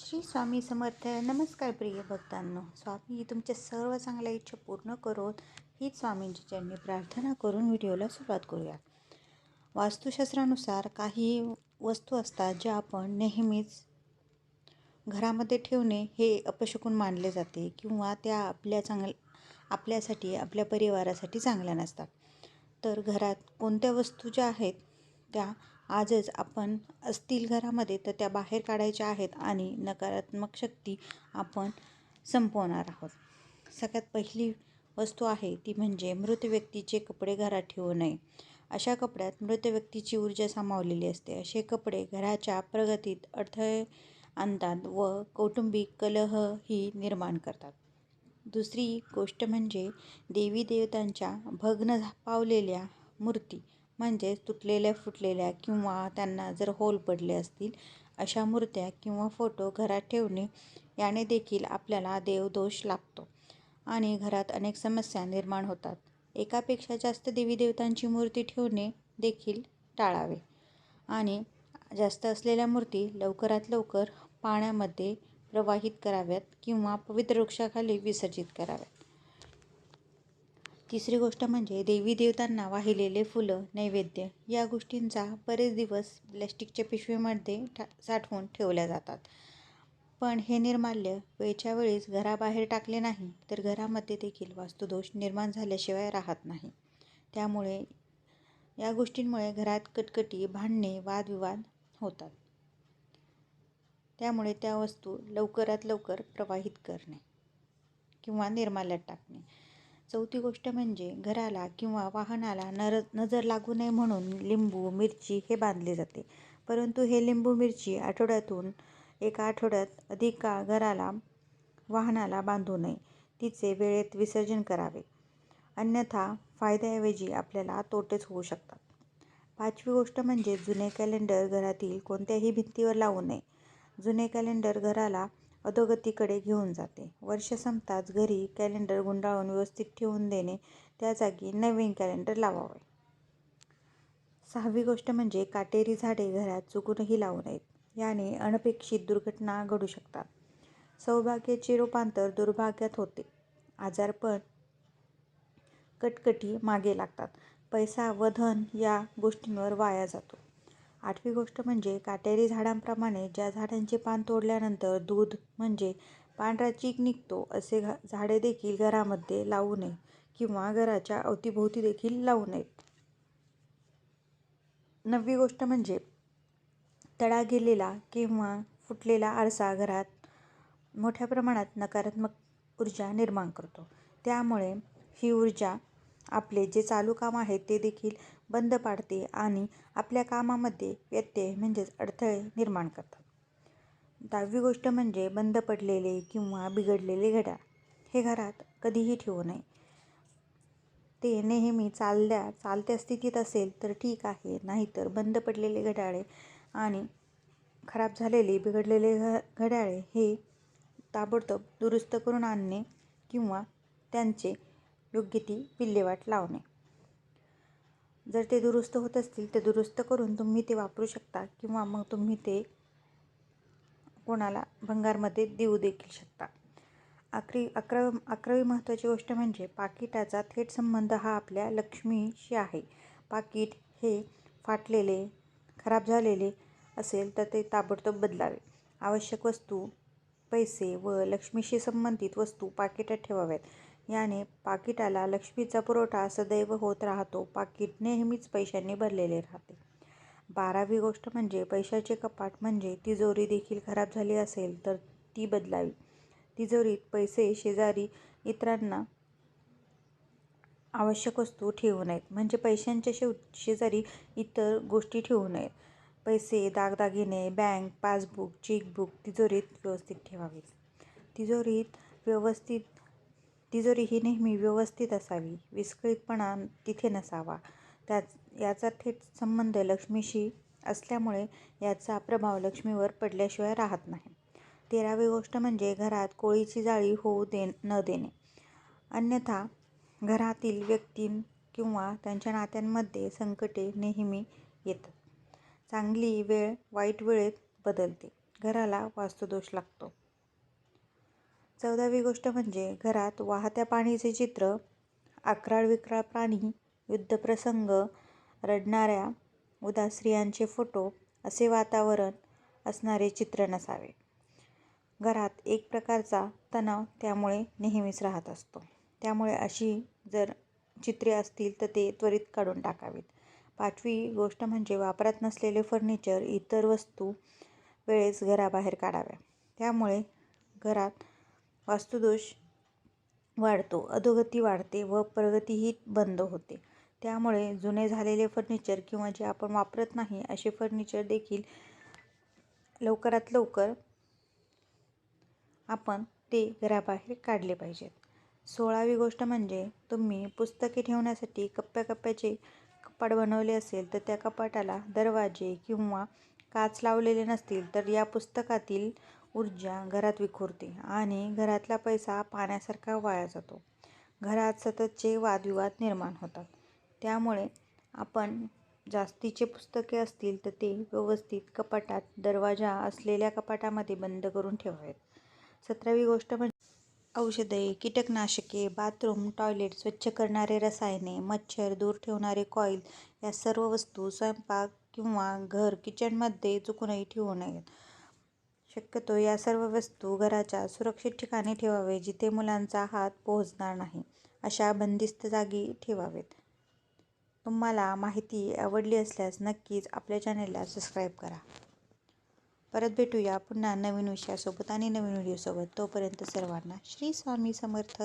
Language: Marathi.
श्री स्वामी समर्थ नमस्कार प्रिय भक्तांनो. स्वामी तुमच्या सर्व चांगल्या इच्छा पूर्ण करून हीच स्वामींची चरणी प्रार्थना करून व्हिडिओला सुरुवात करूया. वास्तुशास्त्रानुसार काही वस्तू असतात ज्या आपण नेहमीच घरामध्ये ठेवणे हे अपशकून मानले जाते किंवा त्या आपल्या चांगल आपल्यासाठी आपल्या परिवारासाठी चांगल्या नसतात. तर घरात कोणत्या वस्तू ज्या आहेत त्या आजच आपण असतील घरामध्ये तर त्या बाहेर काढायच्या आहेत आणि नकारात्मक शक्ती आपण संपवणार आहोत. सगळ्यात पहिली वस्तू आहे ती म्हणजे मृत व्यक्तीचे कपडे घरात ठेवू नये. अशा कपड्यात मृत व्यक्तीची ऊर्जा सामावलेली असते. असे कपडे घराच्या प्रगतीत अडथळे आणतात व कौटुंबिक कलह ही निर्माण करतात. दुसरी गोष्ट म्हणजे देवी देवतांच्या भग्न पावलेल्या मूर्ती. म्हणजेच तुटलेल्या फुटलेल्या किंवा त्यांना जर होल पडले असतील अशा मूर्त्या किंवा फोटो घरात ठेवणे याने देखील आपल्याला देवदोष लागतो आणि घरात अनेक समस्या निर्माण होतात. एकापेक्षा जास्त देवी देवतांची मूर्ती ठेवणे देखील टाळावे. आणि जास्त असलेल्या मूर्ती लवकरात लवकर पाण्यामध्ये प्रवाहित कराव्यात किंवा पवित्र वृक्षाखाली विसर्जित कराव्यात. तिसरी गोष्ट म्हणजे देवी देवतांना वाहिलेले फुलं नैवेद्य या गोष्टींचा बरेच दिवस प्लॅस्टिकच्या पिशवीमध्ये ठा साठवून ठेवल्या जातात. पण हे निर्माल्य वेळच्या वेळेस घराबाहेर टाकले नाही तर घरामध्ये देखील वास्तुदोष निर्माण झाल्याशिवाय राहत नाही. त्यामुळे या गोष्टींमुळे घरात कटकटी भांडणे वादविवाद होतात. त्यामुळे त्या वस्तू लवकरात लवकर प्रवाहित करणे किंवा निर्माल्यात टाकणे. चौथी गोष्ट म्हणजे घराला किंवा वाहनाला नर नजर लागू नये म्हणून लिंबू मिरची हे बांधले जाते. परंतु हे लिंबू मिरची आठवड्यातून एका आठवड्यात अधिक काळ घराला वाहनाला बांधू नये. तिचे वेळेत विसर्जन करावे. अन्यथा फायद्याऐवजी आपल्याला तोटेच होऊ शकतात. पाचवी गोष्ट म्हणजे जुने कॅलेंडर घरातील कोणत्याही भिंतीवर लावू नये. जुने कॅलेंडर घराला अधोगतीकडे घेऊन जाते. वर्ष संपताच घरी कॅलेंडर गुंडाळून व्यवस्थित ठेवून देणे त्या जागी नवीन कॅलेंडर लावावे. सहावी गोष्ट म्हणजे काटेरी झाडे घरात चुकूनही लावू नयेत. याने अनपेक्षित दुर्घटना घडू शकतात. सौभाग्याचे रूपांतर दुर्भाग्यात होते. आजारपण कटकटी मागे लागतात. पैसा व धन या गोष्टींवर वाया जातो. आठवी गोष्ट म्हणजे काटेरी झाडांप्रमाणे ज्या झाडांचे पान तोडल्यानंतर दूध म्हणजे पांढरा चीक निघतो असे घा झाडे देखील घरामध्ये लावू नये किंवा घराच्या अवतीभोवती देखील लावू नयेत. नववी गोष्ट म्हणजे तडा गेलेला किंवा फुटलेला आरसा घरात मोठ्या प्रमाणात नकारात्मक ऊर्जा निर्माण करतो. त्यामुळे ही ऊर्जा आपले जे चालू काम आहे ते देखील बंद पाडते आणि आपल्या कामामध्ये व्यत्यय म्हणजेच अडथळे निर्माण करतात. दहावी गोष्ट म्हणजे बंद पडलेले किंवा बिघडलेले घड्याळ. हे घरात कधीही ठेवू नये. ते नेहमी चालल्या चालत्या स्थितीत असेल तर ठीक आहे नाहीतर बंद पडलेले घड्याळे आणि खराब झालेले बिघडलेले घ घड्याळे हे ताबडतोब दुरुस्त करून आणणे किंवा त्यांचे योग्य ती विल्हेवाट लावणे. जर ते दुरुस्त होत असतील तर दुरुस्त करून तुम्ही ते वापरू शकता किंवा मग तुम्ही ते कोणाला भंगारमध्ये देऊ देखील शकता. अकरी अकरा अकरावी महत्त्वाची गोष्ट म्हणजे पाकिटाचा थेट संबंध हा आपल्या लक्ष्मीशी आहे. पाकिट हे फाटलेले खराब झालेले असेल तर ते ताबडतोब बदलावे. आवश्यक वस्तू पैसे व लक्ष्मीशी संबंधित वस्तू पाकिटात ठेवाव्यात. याने पाकिटाला लक्ष्मीचा पुरवठा सदैव होत राहतो. पाकिट नेहमीच पैशांनी भरलेले राहते. बारावी गोष्ट म्हणजे पैशाचे कपाट म्हणजे तिजोरी देखील खराब झाली असेल तर ती बदलावी. तिजोरीत पैसे शेजारी इतरांना आवश्यक वस्तू ठेवू नयेत. म्हणजे पैशांच्या शेव शेजारी इतर गोष्टी ठेवू नयेत. पैसे दागदागिने बँक पासबुक चेकबुक तिजोरीत व्यवस्थित ठेवावीत. तिजोरीत व्यवस्थित तिजोरी ही नेहमी व्यवस्थित असावी विस्कळीतपणा तिथे नसावा त्याच याचा थेट संबंध लक्ष्मीशी असल्यामुळे याचा प्रभाव लक्ष्मीवर पडल्याशिवाय राहत नाही. तेरावी गोष्ट म्हणजे घरात कोळीची जाळी होऊ दे न देणे. अन्यथा घरातील व्यक्ती किंवा त्यांच्या नात्यांमध्ये संकटे नेहमी येतात. चांगली वेळ वाईट वेळेत बदलते. घराला वास्तुदोष लागतो. चौदावी गोष्ट म्हणजे घरात वाहत्या पाण्याचे चित्र अक्राळ विक्राळ प्राणी युद्धप्रसंग रडणाऱ्या उदास स्त्रियांचे फोटो असे वातावरण असणारे चित्र नसावे. घरात एक प्रकारचा तणाव त्यामुळे नेहमीच राहत असतो. त्यामुळे अशी जर चित्रे असतील तर ते त्वरित काढून टाकावीत. पाचवी गोष्ट म्हणजे वापरात नसलेले फर्निचर इतर वस्तू वेळेस घराबाहेर काढाव्या. त्यामुळे घरात वास्तुदोष वाढतो अधोगती वाढते व प्रगतीही बंद होते. त्यामुळे जुने झालेले फर्निचर किंवा जे आपण वापरत नाही असे फर्निचर देखील लवकरात लवकर आपण ते घराबाहेर काढले पाहिजेत. सोळावी गोष्ट म्हणजे तुम्ही पुस्तके ठेवण्यासाठी कप्प्याकप्प्याचे कपाट बनवले असेल तर त्या कपाटाला दरवाजे किंवा काच लावलेले नसतील तर या पुस्तकातील ऊर्जा घरात विखुरते आणि घरातला पैसा पाण्यासारखा वाया जातो. घरात सततचे वादविवाद निर्माण होतात. त्यामुळे आपण जास्तीचे पुस्तके असतील तर ते व्यवस्थित कपाटात दरवाजा असलेल्या कपाटामध्ये बंद करून ठेवावेत. सतरावी गोष्ट म्हणजे औषधे कीटकनाशके बाथरूम टॉयलेट स्वच्छ करणारे रसायने मच्छर दूर ठेवणारे कॉईल या सर्व वस्तू स्वयंपाक किंवा घर किचनमध्ये चुकूनही ठेवू नयेत. शक्यतो या सर्व वस्तू घराच्या सुरक्षित ठिकाणी ठेवावे जिथे मुलांचा हात पोहोचणार नाही अशा बंदिस्त जागी ठेवावेत. तुम्हाला माहिती आवडली असल्यास नक्कीच आपल्या चॅनेलला सबस्क्राईब करा. परत भेटूया पुन्हा नवीन विषयासोबत आणि नवीन व्हिडिओसोबत तोपर्यंत सर्वांना श्री स्वामी समर्थ.